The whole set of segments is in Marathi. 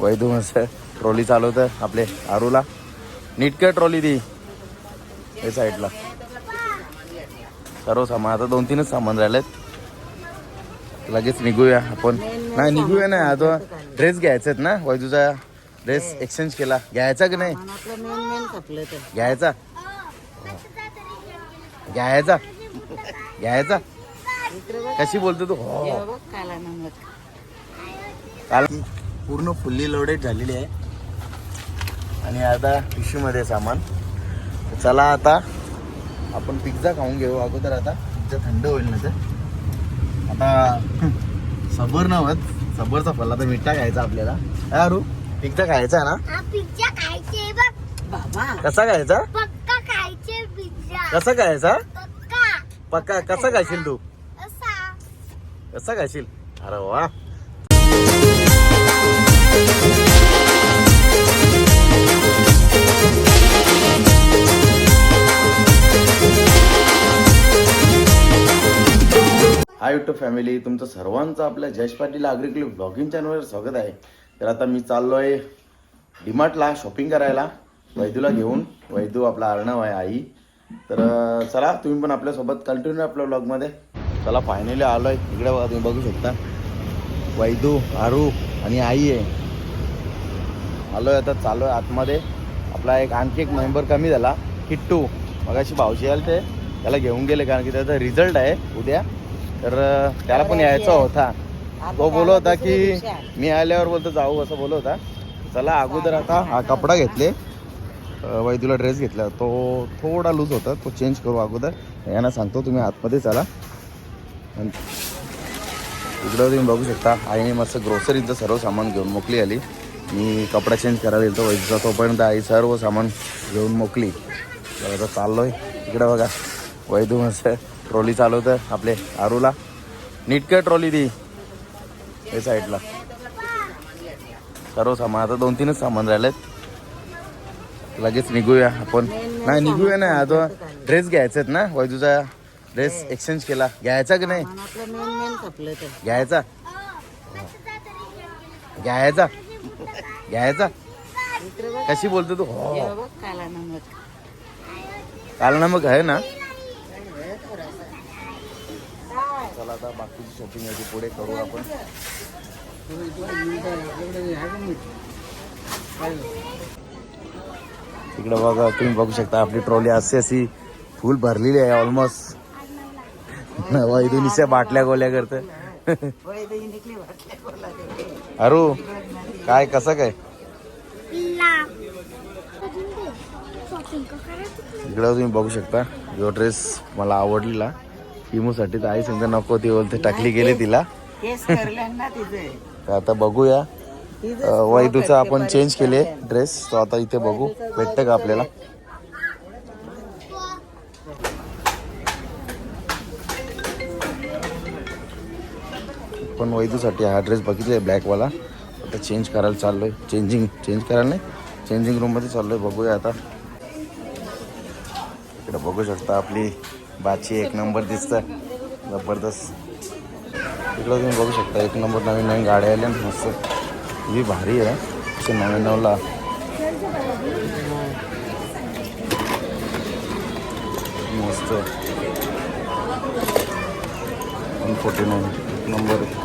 वैदू मस्त ट्रॉली चालवतं आपले आरूला. नीट कर ट्रॉली ती. हे साईडला. सर्व सामान आता दोन तीनच सामान राहिलेत. लगेच निघूया आपण. नाही निघूया नाही आता ड्रेस घ्यायचा ना वैदूचा ड्रेस एक्सचेंज केला. घ्यायचा की नाही? घ्यायचा. घ्यायचा. घ्यायचा. कशी बोलतो तू? हो. काल पूर्ण फुल्ली लोडेड झालेली आहे. आणि आता पिशवीमध्ये सामान. चला आता आपण पिझ्झा खाऊन घेऊ. अगोदर आता पिझ्झा थंड होईल ना तर. आता सबर नव्हत सबरचा फल आता मिठा खायचा आपल्याला. काय अरू पिझ्झा खायचा आहे ना? हा पिझ्झा खायचे बघ. बाबा. कसा खायचा? पक्का खायचे पिझ्झा कसा खायचा? पक्का. पक्का. कसा खाशील तू? असा. कसा खाशील? अरे वा. हाय युट्यूब फॅमिली तुमचं सर्वांचं आपल्या जयश पाटील अग्रिकली ब्लॉगिंग चॅनलवर स्वागत आहे. तर आता मी चाललो आहे डीमार्टला शॉपिंग करायला. वैदूला घेऊन. वैदू आपला अर्णव आहे आई. तर चला तुम्ही पण आपल्यासोबत कंटिन्यू आपल्या ब्लॉगमध्ये चला फायनली आलो आहे इकडे बघा तुम्ही बघू शकता. वैदू आरू आणि आई आहे. आलोय आता चालू आहे आतमध्ये. आपला एक आणखी एक मेंबर कमी झाला किट्टू. मगाशी भाऊजी आले ते त्याला घेऊन गेले कारण की त्याचा रिझल्ट आहे उद्या. तर त्याला पण यायचा होता. तो बोलत होता की मी आल्यावर बोलतो जाऊ असं बोलत होता. चला अगोदर आता हा कपडा घेतले. वैदूला ड्रेस घेतला. तो थोडा लूज होता. तो चेंज करू अगोदर. यांना सांगतो तुम्ही आतमध्ये चला. इकडं तुम्ही बघू शकता. आईने मस्त ग्रोसरीचं सर्व सामान घेऊन मोकली आली. मी कपडा चेंज करायला येतो वैद्यचा तोपर्यंत आई सर्व सामान घेऊन मोकली तर आता चाललोय. इकडं बघा. वैदू मस्त ट्रॉली चालवतं आपले आरूला. नीटकं ट्रॉली ती. हे साईडला सर्व सामान. आता दोन तीनच सामान राहिलेत. लगेच निघूया आपण. नाही निघूया नाही. आता ड्रेस घ्यायचे आहेत ना वैजूचा ड्रेस एक्सचेंज केला. घ्यायचा की नाही? घ्यायचा. घ्यायचा. घ्यायचा. कशी बोलतो तू? हो. काला मग आहे ना? चला आता बाकीची शॉपिंग आहे पुढे करू आपण. तिकडे बघा तुम्ही बघू शकता आपली ट्रॉली अशी अशी फुल भरलेली आहे ऑलमोस्ट वैदुनीच्या बाटल्या गोल्या करते. अरू काय कसं काय? इकडं तुम्ही बघू शकता जो ड्रेस मला आवडलेला हिमूसाठी तर आई सांगते नको ती बोलते टाकली गेली तिला. तर आता बघूया. वैदूचा आपण चेंज केले ड्रेस तो आता इथे बघू. भेटतं का आपल्याला? पण वैदूसाठी हा ड्रेस बघितलाय ब्लॅकवाला आता चेंज करायला चाललो आहे चेंजिंग चेंज करायला नाही. चेंजिंग रूममध्ये चाललो आहे बघूया आता. इकडे बघू शकता आपली बाची एक नंबर दिसतं जबरदस्त. इकडं तुम्ही बघू शकता एक नंबर नवीन नवीन गाड्या आल्या. ना मस्त. ही भारी आहे. एकशे नव्याण्णवला. मस्त. वन फोर्टी नाईन एक नंबर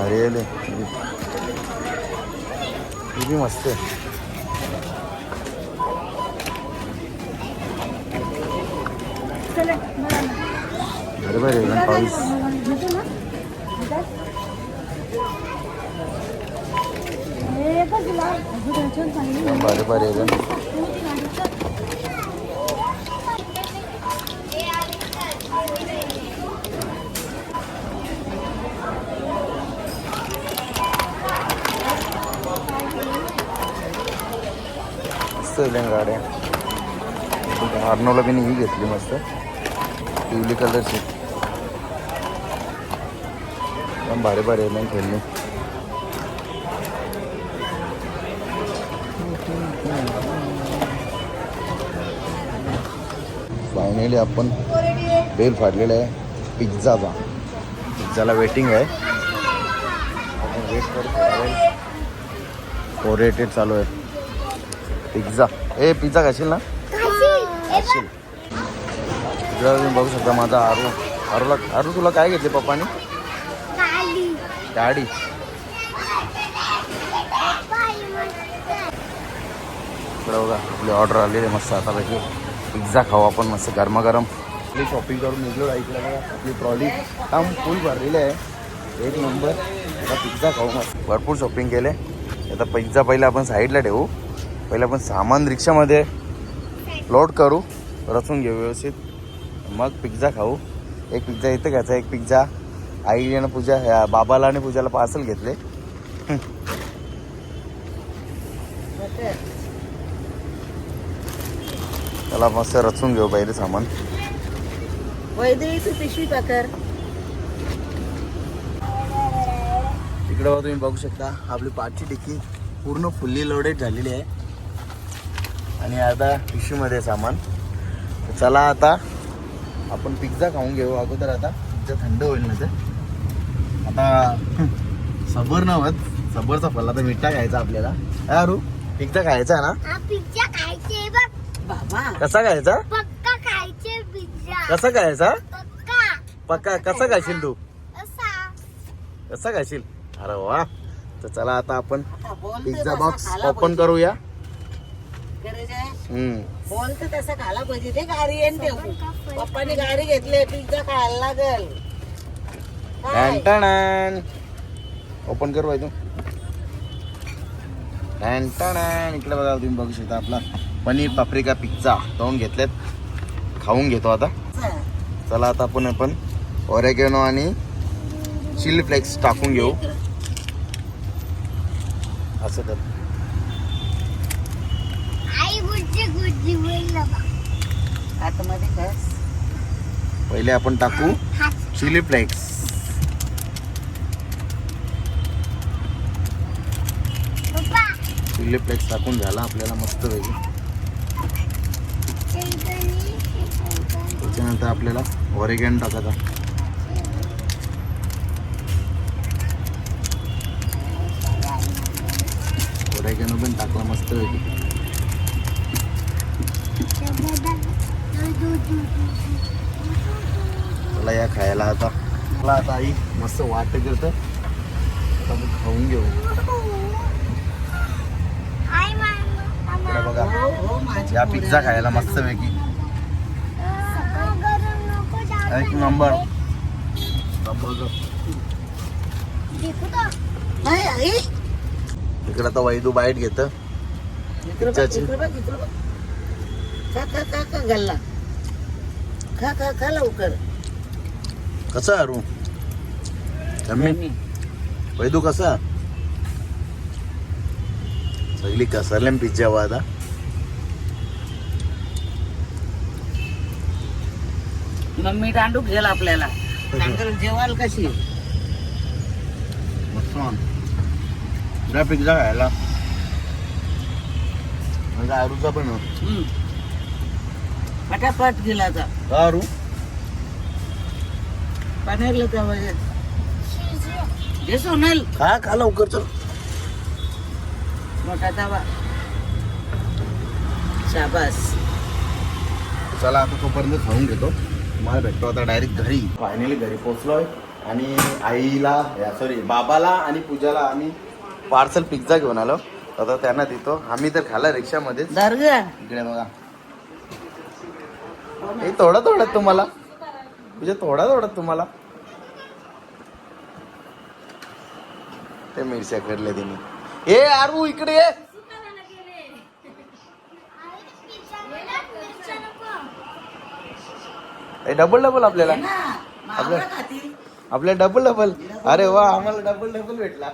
आले ही बी मस्त आहे. भारी आहे पाऊस. भारी आहे मस्त गाड्या. आर्नोला मी ही घेतली मस्त. पिवली कलरची पण भारी भारी आहे ना खेळणी. फायनली आपण बेल फाडलेला आहे पिझ्झाचा. पिझ्झाला वेटिंग आहे. आपण वेट करतो. फोर एट चालू आहे. पिझ्झा ए पिझ्झा खाशील ना खाशील इकडं तुम्ही बघू शकता माझा आरू. आरूला आरू तुला काय घेतले पप्पानी? गाडी इकडं बघा आपली ऑर्डर आलेली आहे मस्त आता पैकी पिझ्झा खाऊ आपण मस्त गरमागरम. आपली शॉपिंग करून निघलो इकडे बघा आपली ट्रॉली काम फुल भरलेली आहे. एक नंबर आता पिझ्झा खाऊ मस्त. भरपूर शॉपिंग केले आता पिझ्झा पहिले आपण साईडला ठेवू. पहिले आपण सामान रिक्षामध्ये लोड करू रचून घेऊ व्यवस्थित. मग पिझ्झा खाऊ. एक पिझ्झा इथं घ्यायचा एक पिझ्झा. आई आणि पूजा ह्या बाबाला आणि पूजाला पार्सल घेतले. त्याला मस्त रचून घेऊ पहिले सामान. इकडे तुम्ही बघू शकता आपली पाठची टिक्की पूर्ण फुल्ली लोडेड झालेली आहे. आणि आता पिशवीमध्ये आहे सामान. चला आता आपण पिझ्झा खाऊन घेऊ अगोदर आता. पिझ्झा थंड होईल ना तर आता सबर नव्हत सबरचा फल आता मिठा खायचा आपल्याला. अरू पिझ्झा खायचा आहे ना? हा पिझ्झा खायचे बघ. बाबा. कसा खायचा? पक्का खायचे पिझ्झा कसा खायचा? पक्का. पक्का. कसा खाशील तू? कसा खाशील? अरे वा. तर चला आता आपण पिझ्झा बॉक्स ओपन करूया. हम्म. तसं खाला पाहिजे. ते गाडी येऊन ठेवू. पप्पानी गाडी घेतली पिझ्झा खायला लागल. काय? टॅन ओपन करू तू. Tan tan. इकडे बघा तुम्ही बघू शकता आपला पनीर पाप्रिका पिझ्झा. जाऊन घेतल्यात खाऊन घेतो आता. चला. आता आपण आपण ओरेगेनो आणि चिली फ्लेक्स टाकून घेऊ. असं तर आई गुज्जी गुज्जी बोललं बघ आतमध्ये पहिले आपण टाकू चिली फ्लेक्स. चिली फ्लेक्स टाकून झाला आपल्याला मस्त शेंगदाणे. त्याच्यानंतर आपल्याला ओरेगेन टाकायचा. ओरेगेनो पण टाकला मस्त पैकी. चला या खायला आता. मला आता आई मस्त वाट करत. आता आपण खाऊन घेऊ. बघा. या. पिझ्झा खायला मस्त पैकी एक नंबर. इकडे आता वैदू बाईट घेत. गल्ला. खा खा खा लवकर. कसा अरू वैदू कसा? सगळी कसरले पिझ्झा वा आता मम्मी दांडू घेल आपल्याला. जेवाल कशी? पिझ्झा खायला. माझा आरूचा पण. पटापट गेला आता का आरू पनीरला तवा जे सोनल. खा खा लवकर चल. मोठा तवा. शाबास. चला आता तोपर्यंत खाऊन घेतो. मला भेटतो आता डायरेक्ट घरी. फायनली घरी पोचलोय आणि आईला सॉरी बाबाला आणि पूजाला आम्ही पार्सल पिझ्झा घेऊन आलो. आता त्यांना देतो. आम्ही तर खाला रिक्षामध्येच. दर्गा. इकडे बघा. हे थोडा थोडा तुम्हाला. म्हणजे थोडा थोडा तुम्हाला. ते मिरच्या करले तिने. ए आरू इकडे ये. डबल डबल आपल्याला. खातील आपल्या डबल डबल अरे वा आम्हाला डबल डबल भेटला.